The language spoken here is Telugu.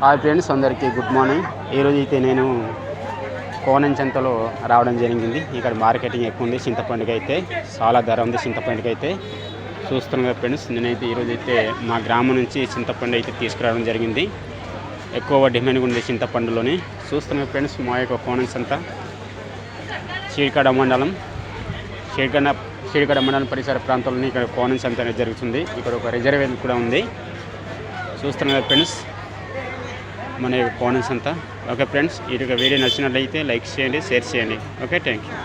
హాయ్ ఫ్రెండ్స్ అందరికీ గుడ్ మార్నింగ్. ఈరోజు అయితే నేను కోనంచెంతలో రావడం జరిగింది. ఇక్కడ మార్కెటింగ్ ఎక్కువ ఉంది చింతపండుకి అయితే. చాలా ధర ఉంది చింతపండుకి అయితే. చూస్తున్నాం కదా ఫ్రెండ్స్ నేనైతే ఈరోజు అయితే మా గ్రామం నుంచి చింతపండు అయితే తీసుకురావడం జరిగింది. ఎక్కువ డిమాండ్ ఉంది చింతపండులోని. చూస్తున్నాం ఫ్రెండ్స్ మా యొక్క కోనం అంతా చీడికాడ మండలం. చీడికడ చీడికడ మండలం పరిసర ప్రాంతంలోని ఇక్కడ కోనం సంత అనేది జరుగుతుంది. ఇక్కడ ఒక రిజర్వేషన్ కూడా ఉంది. చూస్తున్నాం కదా ఫ్రెండ్స్ మన యొక్క కోనస్ అంతా ఓకే ఫ్రెండ్స్ ఈ యొక్క వీడియో నచ్చినట్లయితే లైక్ చేయండి షేర్ చేయండి. Okay thank you